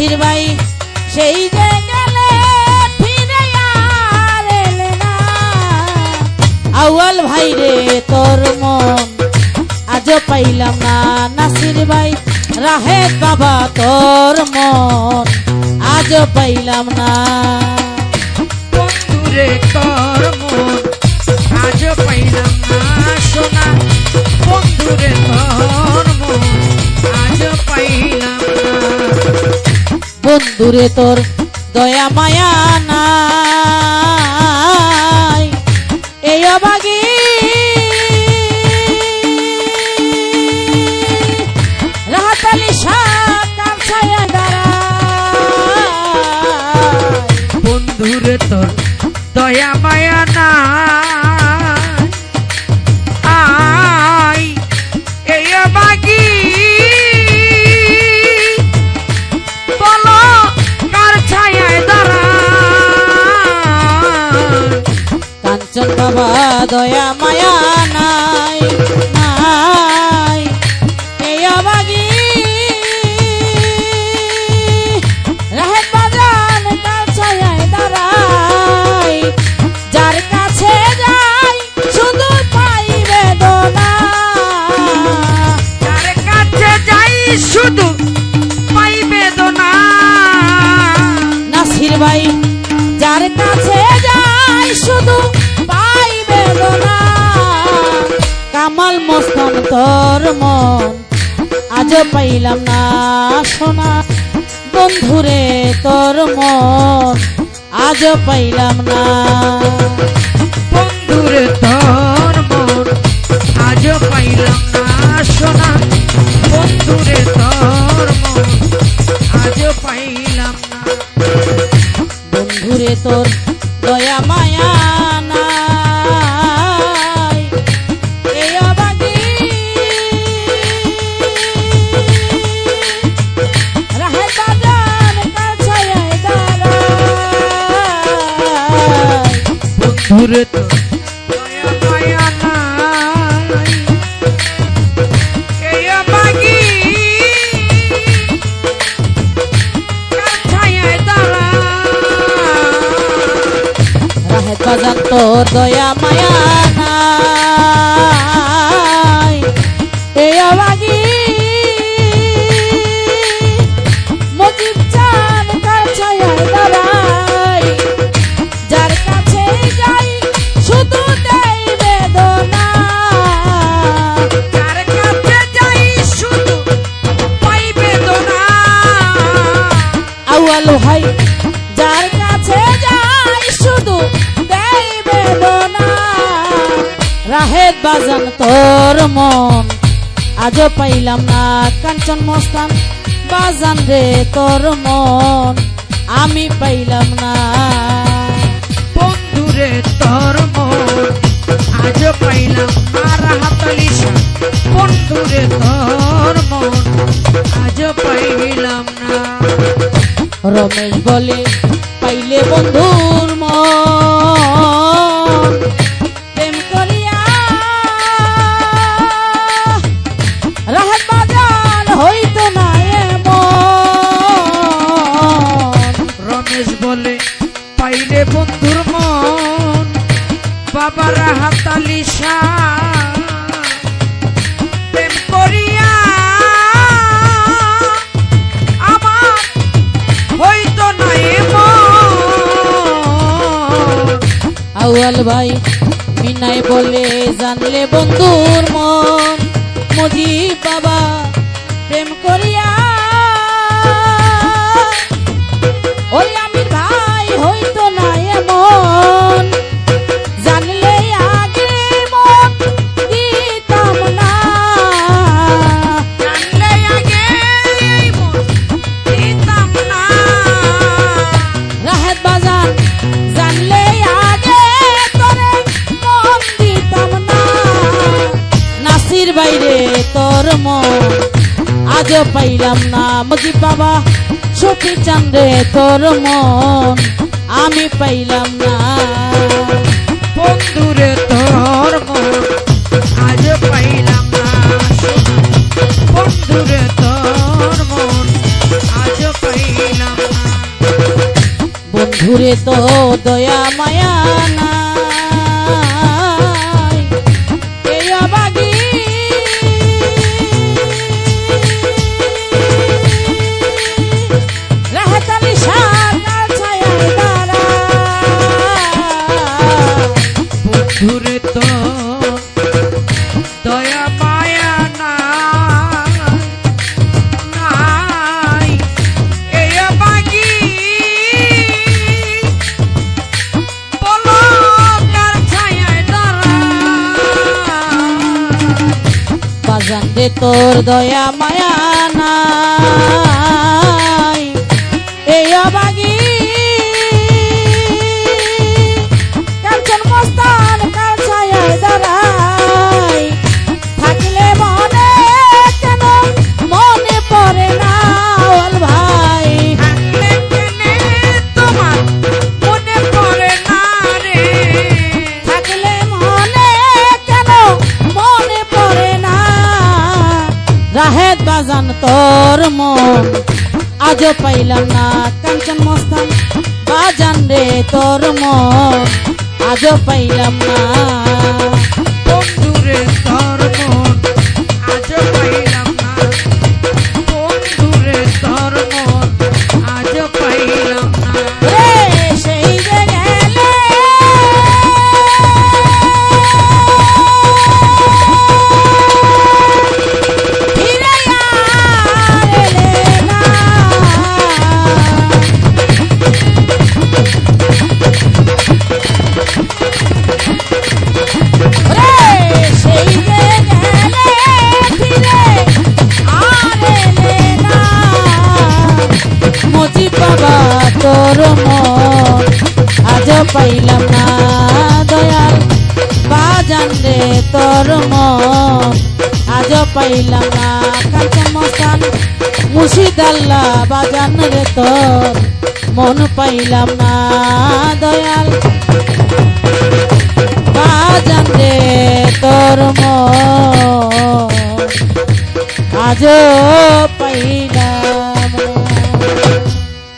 নাসির ভাই সেই যে গেলে ফিরে আর এলে না। আউয়াল ভাই রে, তোর মন আজও পাইলাম না। নাসির ভাই, রাহেত বাবা, তোর মন আজও পাইলাম না। বন্ধুরে তোর মন আজ পাইলাম না, সোনা। বন্ধুরে তোর মন আজ পাইলাম বন্ধুরে তোর দয়া মায়া নাই। এই অবাগি রাহাতালি তোর দয়া মায়া দয়া মায়া নাই নাই এই অবাগি রাহেত বাজান কাছায় দাঁড়াই যার কাছে যাই শুধু পাই বেদনা। যার কাছে যাই শুধু পাই বেদনা। নাসির ভাই যার কাছে যাই শুধু কামাল মস্তান তোর মন। আজ পাইলাম না সোনা, বন্ধুরে তোর মন। আজ পাইলাম না। বন্ধুরে তোর মন, আজ পাইলাম না সোনা। বন্ধুরে বাজান তোর মন। আজও পাইলাম না কাঞ্চন মস্তান। বাজান রে তোর মন আমি পাইলাম না। বন্ধুরে তোর মন আজ পাইলাম আর হাতলিশা বন্ধুরে তোর মন আজ পাইলাম না। রমেশ বলে পাইলে বন্ধুর মন। হাতালিশা প্রেম করিয়া আমার হইতো না আউয়াল ভাই বলে জানলে বন্ধুর মন। মজিব বাবা মন আজও পাইলাম না মুজিব বাবা, সখী চান্দে তোর মন। আমি পাইলাম না। বন্ধুরে তোর মন। আজ পাইলাম না। বন্ধুরে তোর মন। আজ পাইলাম বন্ধুরে তো দয়া বন্ধুরে তো দয়া মায়া নাই নাই। এই বাগি বলো তোর। দয়া মায়া তোর মন আজও পাইলাম না কাঞ্চন মস্তান বাজান রে তোর মন আজও পাইলাম না। তোর মন আজ পাইলাম না দয়াল। বাজান রে তোর আজ পাইলাম না কাঞ্চন মস্তান মুর্শিদাল্লাহ বাজান রে তোর, মন পাইলাম না দয়াল। বাজান রে তোর আজ